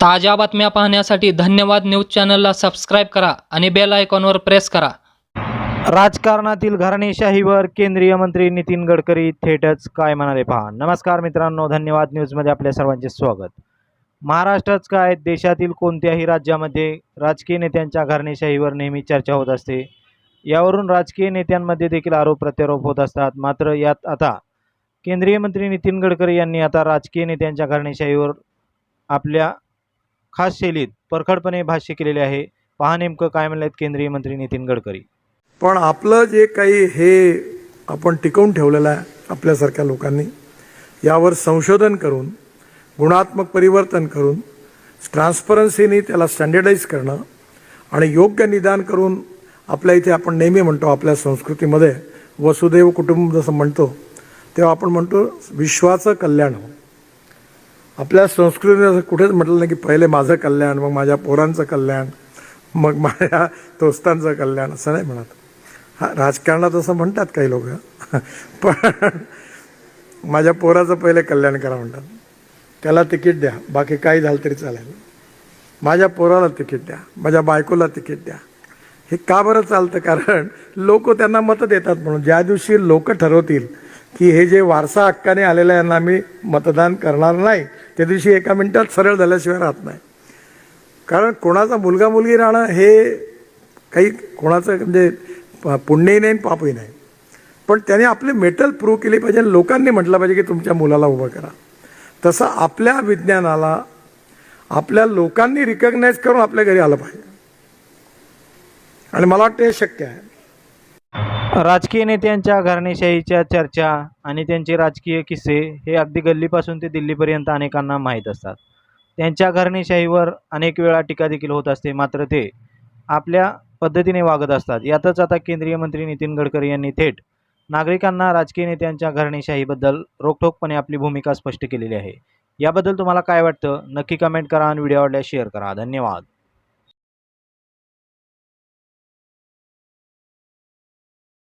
ताज्या बातम्या पाहण्यासाठी धन्यवाद न्यूज चॅनलला सबस्क्राईब करा आणि बेल आयकॉनवर प्रेस करा. राजकारणातील घराणेशाहीवर केंद्रीय मंत्री नितीन गडकरी थेटच काय म्हणाले पहा. नमस्कार मित्रांनो धन्यवाद न्यूजमध्ये आपल्या सर्वांचे स्वागत. महाराष्ट्रच काय देशातील कोणत्याही राज्यामध्ये राजकीय नेत्यांच्या घराणेशाहीवर नेहमी चर्चा होत असते. यावरून राजकीय नेत्यांमध्ये देखील आरोप प्रत्यारोप होत असतात. मात्र यात आता केंद्रीय मंत्री नितीन गडकरी यांनी आता राजकीय नेत्यांच्या घराणेशाहीवर आपल्या खास शैलीत परखडपणे भाष्य केलेले आहे. पहा नेमकं काय म्हणलेत केंद्रीय मंत्री नितीन गडकरी. पण आपलं जे काही हे आपण टिकवून ठेवलेलं आहे आपल्यासारख्या लोकांनी यावर संशोधन करून गुणात्मक परिवर्तन करून ट्रान्सपरन्सीनी त्याला स्टँडर्डाईज करणं आणि योग्य निदान करून आपल्या इथे आपण नेहमी म्हणतो आपल्या संस्कृतीमध्ये वसुदैव कुटुंब जसं म्हणतो तेव्हा आपण म्हणतो विश्वाचं कल्याण हो. आपल्या संस्कृतीने असं कुठेच म्हटलं नाही की पहिले माझं कल्याण मग माझ्या पोरांचं कल्याण मग माझ्या दोस्तांचं कल्याण असं नाही म्हणत. हा राजकारणात असं म्हणतात काही लोक. पण माझ्या पोराचं पहिले कल्याण करा म्हणतात. त्याला तिकीट द्या बाकी काही झालं तरी चालेल. माझ्या पोराला तिकीट द्या माझ्या बायकोला तिकीट द्या. हे का बरं चालतं? कारण लोक त्यांना मतं देतात म्हणून. ज्या दिवशी लोक ठरवतील की हे जे वारसा हक्काने आलेलं आहे यांना आम्ही मतदान करणार नाही त्या दिवशी एका मिनिटात सरळ झाल्याशिवाय राहत नाही. कारण कोणाचा मुलगा मुलगी राहणं हे काही कोणाचं म्हणजे प- पुण्यही नाही आणि पापही नाही. पण त्याने आपले मेटल प्रूव्ह केले पाहिजे आणि लोकांनी म्हटलं पाहिजे की तुमच्या मुलाला उभं करा. तसं आपल्या विज्ञानाला आपल्या लोकांनी रिकग्नाईज करून आपल्या घरी आलं पाहिजे. आणि मला वाटतं हे शक्य आहे. राजकीय नेत्यांच्या घराणेशाहीच्या चर्चा आणि त्यांचे राजकीय किस्से हे अगदी गल्लीपासून ते दिल्लीपर्यंत अनेकांना माहीत असतात. त्यांच्या घराणेशाहीवर अनेक वेळा टीका देखील होत असते मात्र ते आपल्या पद्धतीने वागत असतात. यातच आता केंद्रीय मंत्री नितीन गडकरी यांनी थेट नागरिकांना राजकीय नेत्यांच्या घराणेशाहीबद्दल रोखठोकपणे आपली भूमिका स्पष्ट केलेली आहे. याबद्दल तुम्हाला काय वाटतं? नक्की कमेंट करा आणि व्हिडिओ आवडल्यास शेअर करा. धन्यवाद.